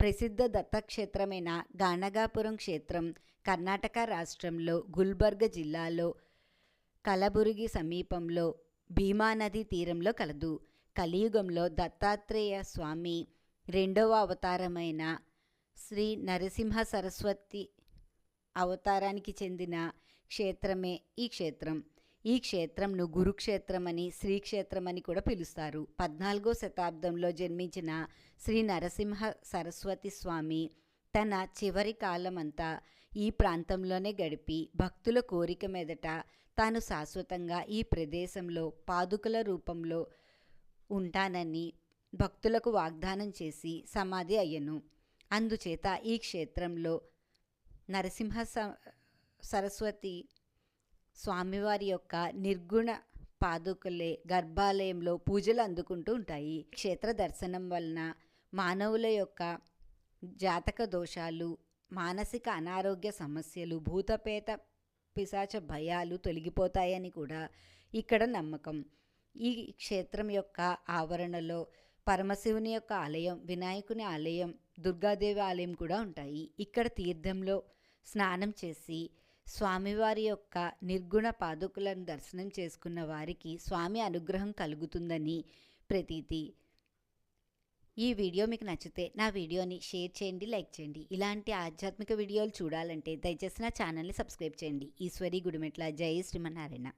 ప్రసిద్ధ దత్తక్షేత్రమైన గానగాపురం క్షేత్రం కర్ణాటక రాష్ట్రంలో గుల్బర్గ జిల్లాలో కలబురుగి సమీపంలో భీమా నది తీరంలో కలదు. కలియుగంలో దత్తాత్రేయ స్వామి రెండవ అవతారమైన శ్రీ నరసింహ సరస్వతి అవతారానికి చెందిన క్షేత్రమే ఈ క్షేత్రం. ఈ క్షేత్రంను గురుక్షేత్రమని శ్రీక్షేత్రమని కూడా పిలుస్తారు. పద్నాలుగో శతాబ్దంలో జన్మించిన శ్రీ నరసింహ సరస్వతి స్వామి తన చివరి కాలమంతా ఈ ప్రాంతంలోనే గడిపి భక్తుల కోరిక మీదట తాను శాశ్వతంగా ఈ ప్రదేశంలో పాదుకల రూపంలో ఉంటానని భక్తులకు వాగ్దానం చేసి సమాధి అయ్యను. అందుచేత ఈ క్షేత్రంలో నరసింహ స- సరస్వతి స్వామివారి యొక్క నిర్గుణ పాదుకలే గర్భాలయంలో పూజలు అందుకుంటూ ఉంటాయి. క్షేత్ర దర్శనం వలన మానవుల యొక్క జాతక దోషాలు మానసిక అనారోగ్య సమస్యలు భూతపేత పిశాచ భయాలు తొలగిపోతాయని కూడా ఇక్కడ నమ్మకం. ఈ క్షేత్రం యొక్క ఆవరణలో పరమశివుని యొక్క ఆలయం వినాయకుని ఆలయం దుర్గాదేవి ఆలయం కూడా ఉంటాయి. ఇక్కడ తీర్థంలో స్నానం చేసి స్వామివారి యొక్క నిర్గుణ పాదుకులను దర్శనం చేసుకున్న వారికి స్వామి అనుగ్రహం కలుగుతుందని ప్రతీతి. ఈ వీడియో మీకు నచ్చితే నా వీడియోని షేర్ చేయండి లైక్ చేయండి. ఇలాంటి ఆధ్యాత్మిక వీడియోలు చూడాలంటే దయచేసి నా ఛానల్ని సబ్స్క్రైబ్ చేయండి. ఈశ్వరి గుడిమెట్ల. జై శ్రీమన్నారాయణ.